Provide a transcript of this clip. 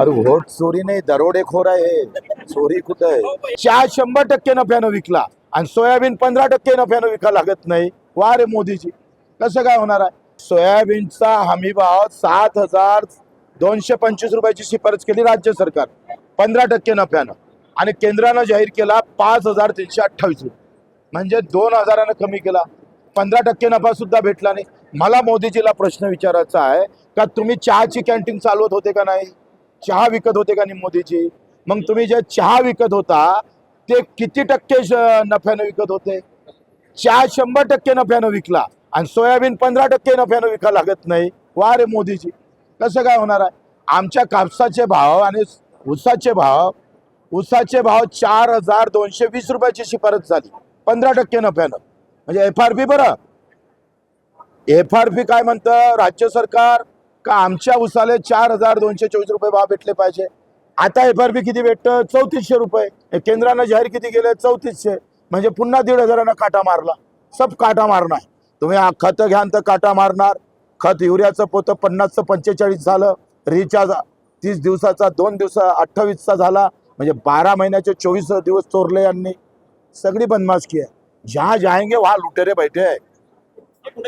अरे वोट चोरी नाही दरोडेखोर आहे. चोरी कुठं आहे? चहा शंभर टक्के नफ्यानं विकला आणि सोयाबीन पंधरा टक्के नफ्यानं विका लागत नाही. वा रे मोदीजी. कसं काय होणार आहे? सोयाबीनचा हमी भाव सात हजार दोनशे पंचवीस रुपयाची शिफारस केली राज्य सरकार. पंधरा टक्के नफ्यानं. आणि केंद्रानं जाहीर केला पाच हजार तीनशे अठ्ठावीस रुपये. म्हणजे दोन हजारानं कमी केला. पंधरा टक्के नफा सुद्धा भेटला नाही. मला मोदीजीला प्रश्न विचारायचा आहे का तुम्ही चहाची कॅन्टीन चालवत होते का नाही? चहा विकत होते का नाही मग तुम्ही जे चहा विकत होता ते किती टक्के नफ्यानं विकत होते? चहा शंभर टक्के नफ्यानं विकला आणि सोयाबीन पंधरा टक्के नफ्यानं विका लागत नाही. वा रे मोदीजी कसं काय होणार आहे? आमच्या कापसाचे भाव आणि ऊसाचे भाव ऊसाचे भाव चार हजार दोनशे वीस रुपयाची शिफारस झाली. पंधरा टक्के नफ्यानं. म्हणजे एफ आर पी बरं. एफ आर पी काय म्हणतं? राज्य सरकार का आमच्या उसाले चार हजार दोनशे चोवीस रुपये भाव भेटले पाहिजे? आता एफ आर पी किती भेटतं? चौतीसशे रुपये. केंद्रानं जाहीर किती केलं? चौतीसशे. म्हणजे पुन्हा दीड हजारानं काटा मारला. सब काटा मारणार. तुम्ही खतं घ्यान तर काटा मारणार. खत युरियाचं पोतं पन्नासचं पंचेचाळीस झालं. रिचार्ज तीस दिवसाचा दोन दिवसा अठ्ठावीसचा झाला. म्हणजे बारा महिन्याचे चोवीस दिवस चोरले यांनी. सगळी बदमाशकी आहे. जहाँ जाएंगे वहाँ लुटेरे बैठे आहे.